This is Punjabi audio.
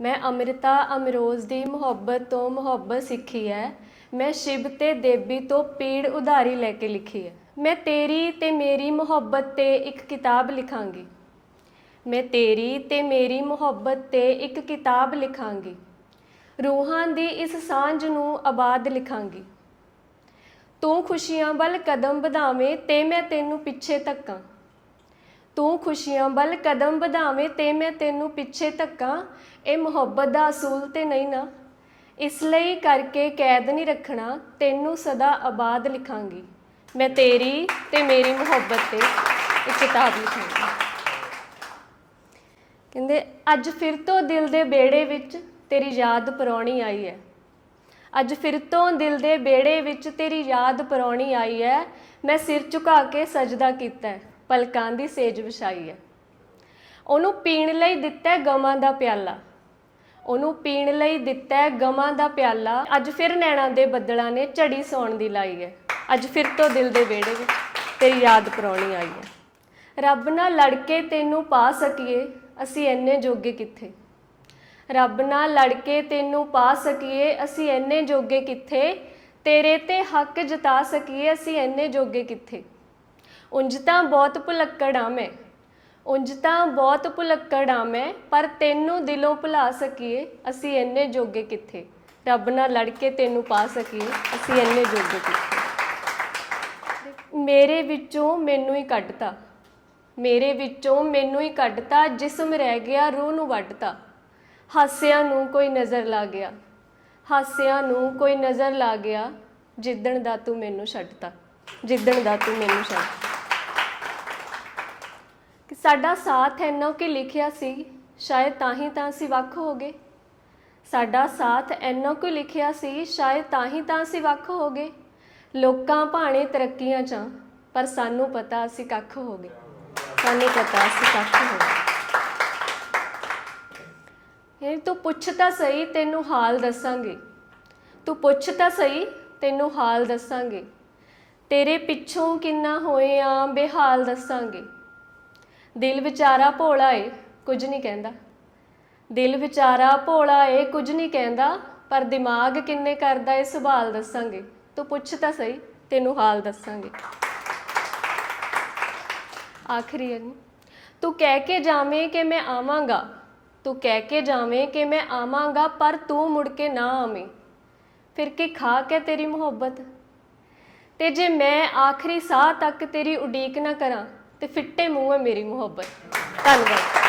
ਮੈਂ ਅੰਮ੍ਰਿਤਾ ਅਮਰੋਜ਼ ਦੀ ਮੁਹੱਬਤ ਤੋਂ ਮੁਹੱਬਤ ਸਿੱਖੀ ਹੈ। ਮੈਂ ਸ਼ਿਵ ਤੇ ਦੇਵੀ ਤੋਂ ਪੀੜ ਉਧਾਰੀ ਲੈ ਕੇ ਲਿਖੀ ਹੈ। ਮੈਂ ਤੇਰੀ ਤੇ ਮੇਰੀ ਮੁਹੱਬਤ ਤੇ ਇੱਕ ਕਿਤਾਬ ਲਿਖਾਂਗੀ। ਮੈਂ ਤੇਰੀ ਤੇ ਮੇਰੀ ਮੁਹੱਬਤ ਤੇ ਇੱਕ ਕਿਤਾਬ ਲਿਖਾਂਗੀ। ਰੂਹਾਂ ਦੀ ਇਸ ਸਾਂਝ ਨੂੰ ਆਬਾਦ ਲਿਖਾਂਗੀ। ਤੂੰ ਖੁਸ਼ੀਆਂ ਵੱਲ ਕਦਮ ਵਧਾਵੇਂ ਤੇ ਮੈਂ ਤੈਨੂੰ ਪਿੱਛੇ ਧੱਕਾਂ। ਤੂੰ ਖੁਸ਼ੀਆਂ ਵੱਲ ਕਦਮ ਵਧਾਵੇਂ ਤੇ ਮੈਂ ਤੈਨੂੰ ਪਿੱਛੇ ਧੱਕਾਂ। ਇਹ ਮੁਹੱਬਤ ਦਾ ਅਸੂਲ ਤੇ ਨਹੀਂ ਨਾ। ਇਸ ਲਈ ਕਰਕੇ ਕੈਦ ਨਹੀਂ ਰੱਖਣਾ, ਤੈਨੂੰ ਸਦਾ ਆਬਾਦ ਲਿਖਾਂਗੀ। ਮੈਂ ਤੇਰੀ ਤੇ ਮੇਰੀ ਮੁਹੱਬਤ ਤੇ ਇੱਕ ਕਿਤਾਬ ਲਿਖਾਂਗੀ। ਕਹਿੰਦੇ, ਅੱਜ ਫਿਰ ਤੋਂ ਦਿਲ ਦੇ ਬੇੜੇ ਵਿੱਚ ਤੇਰੀ ਯਾਦ ਪਰੌਣੀ ਆਈ ਹੈ ਅੱਜ ਫਿਰ ਤੋਂ ਦਿਲ ਦੇ ਬੇੜੇ ਵਿੱਚ ਤੇਰੀ ਯਾਦ ਪਰੌਣੀ ਆਈ ਹੈ ਮੈਂ ਸਿਰ ਝੁਕਾ ਕੇ ਸਜਦਾ ਕੀਤਾ ਹੈ ਪਲਕਾਂ ਦੀ ਸੇਜ ਵਿਛਾਈ ਹੈ। ਉਹਨੂੰ ਪੀਣ ਲਈ ਦਿੱਤਾ ਹੈ ਗਮਾਂ ਦਾ ਪਿਆਲਾ। ਉਹਨੂੰ ਪੀਣ ਲਈ ਦਿੱਤਾ ਹੈ ਗਮਾਂ ਦਾ ਪਿਆਲਾ। ਅੱਜ ਫਿਰ ਨੈਣਾਂ ਦੇ ਬੱਦਲਾਂ ਨੇ ਝੜੀ ਸੌਣ ਦੀ ਲਾਈ ਹੈ। ਅੱਜ ਫਿਰ ਤੋਂ ਦਿਲ ਦੇ ਵਿਹੜੇ ਵਿੱਚ ਤੇਰੀ ਯਾਦ ਪਰੌਣੀ ਆਈ ਹੈ। ਰੱਬ ਨਾਲ ਲੜ ਕੇ ਤੈਨੂੰ ਪਾ ਸਕੀਏ, ਅਸੀਂ ਇੰਨੇ ਜੋਗੇ ਕਿੱਥੇ? ਰੱਬ ਨਾਲ ਲੜ ਕੇ ਤੈਨੂੰ ਪਾ ਸਕੀਏ, ਅਸੀਂ ਇੰਨੇ ਜੋਗੇ ਕਿੱਥੇ? ਤੇਰੇ ਤੇ ਹੱਕ ਜਤਾ ਸਕੀਏ, ਅਸੀਂ ਇੰਨੇ ਜੋਗੇ ਕਿੱਥੇ? ਉਂਝ ਤਾਂ ਬਹੁਤ ਭੁਲੱਕੜਾਂ ਮੈਂ। ਉਂਝ ਤਾਂ ਬਹੁਤ ਭੁਲੱਕੜ ਭੁਲੱਕੜਾਂ ਮੈਂ, ਪਰ ਤੈਨੂੰ ਦਿਲੋਂ ਭੁਲਾ ਸਕੀਏ, ਅਸੀਂ ਇੰਨੇ ਜੋਗੇ ਕਿੱਥੇ? ਰੱਬ ਨਾਲ ਲੜ ਕੇ ਤੈਨੂੰ ਪਾ ਸਕੀਏ, ਅਸੀਂ ਇੰਨੇ ਜੋਗੇ ਕਿੱਥੇ? ਮੇਰੇ ਵਿੱਚੋਂ ਮੈਨੂੰ ਹੀ ਕੱਢਤਾ। ਮੇਰੇ ਵਿੱਚੋਂ ਮੈਨੂੰ ਹੀ ਕੱਢਤਾ, ਜਿਸਮ ਰਹਿ ਗਿਆ, ਰੂਹ ਨੂੰ ਵੱਢਤਾ। ਹਾਸਿਆਂ ਨੂੰ ਕੋਈ ਨਜ਼ਰ ਲਾ ਗਿਆ। ਹਾਸਿਆਂ ਨੂੰ ਕੋਈ ਨਜ਼ਰ ਲਾ ਗਿਆ, ਜਿੱਦਣ ਦਾ ਤੂੰ ਮੈਨੂੰ ਛੱਡਤਾ। ਜਿੱਦਣ ਦਾ ਤੂੰ ਮੈਨੂੰ ਛੱਡ ਕਿ ਸਾਡਾ ਸਾਥ ਇੰਨਾ ਕਿ ਲਿਖਿਆ ਸੀ, ਸ਼ਾਇਦ ਤਾਂ ਹੀ ਤਾਂ ਅਸੀਂ ਵੱਖ ਹੋ ਗਏ। ਸਾਡਾ ਸਾਥ ਇੰਨਾ ਕੁ ਲਿਖਿਆ ਸੀ, ਸ਼ਾਇਦ ਤਾਂ ਹੀ ਤਾਂ ਅਸੀਂ ਵੱਖ ਹੋ ਗਏ। ਲੋਕਾਂ ਭਾਣੇ ਤਰੱਕੀਆਂ 'ਚ ਪਰ ਸਾਨੂੰ ਪਤਾ ਅਸੀਂ ਕੱਖ ਹੋ ਗਏ। ਸਾਨੂੰ ਪਤਾ ਅਸੀਂ ਕੱਖ ਹੋ ਗਏ। ਇਹ ਤੂੰ ਪੁੱਛ ਤਾਂ ਸਹੀ, ਤੈਨੂੰ ਹਾਲ ਦੱਸਾਂਗੇ। ਤੂੰ ਪੁੱਛ ਤਾਂ ਸਹੀ, ਤੈਨੂੰ ਹਾਲ ਦੱਸਾਂਗੇ। ਤੇਰੇ ਪਿੱਛੋਂ ਕਿੰਨਾ ਹੋਏ ਆ, ਬੇਹਾਲ ਦੱਸਾਂਗੇ। ਦਿਲ ਵਿਚਾਰਾ ਭੋਲਾ ਏ, ਕੁਝ ਨਹੀਂ ਕਹਿੰਦਾ। ਦਿਲ ਵਿਚਾਰਾ ਭੋਲਾ ਏ, ਕੁਝ ਨਹੀਂ ਕਹਿੰਦਾ, ਪਰ ਦਿਮਾਗ ਕਿੰਨੇ ਕਰਦਾ ਏ ਸੰਭਾਲ ਦੱਸਾਂਗੇ। ਤੂੰ ਪੁੱਛ ਤਾਂ ਸਹੀ, ਤੈਨੂੰ ਹਾਲ ਦੱਸਾਂਗੇ। ਆਖਰੀ ਹੈ ਨੀ। ਤੂੰ ਕਹਿ ਕੇ ਜਾਵੇਂ ਕਿ ਮੈਂ ਆਵਾਂਗਾ। ਤੂੰ ਕਹਿ ਕੇ ਜਾਵੇਂ ਕਿ ਮੈਂ ਆਵਾਂਗਾ, ਪਰ ਤੂੰ ਮੁੜ ਕੇ ਨਾ ਆਵੇਂ। ਫਿਰ ਕੀ ਖਾ ਕੇ ਤੇਰੀ ਮੁਹੱਬਤ? ਤੇ ਜੇ ਮੈਂ ਆਖਰੀ ਸਾਹ ਤੱਕ ਤੇਰੀ ਉਡੀਕ ਨਾ ਕਰਾਂ ਤੇ ਫਿੱਟੇ ਮੂੰਹ ਹੈ ਮੇਰੀ ਮੁਹੱਬਤ। ਧੰਨਵਾਦ।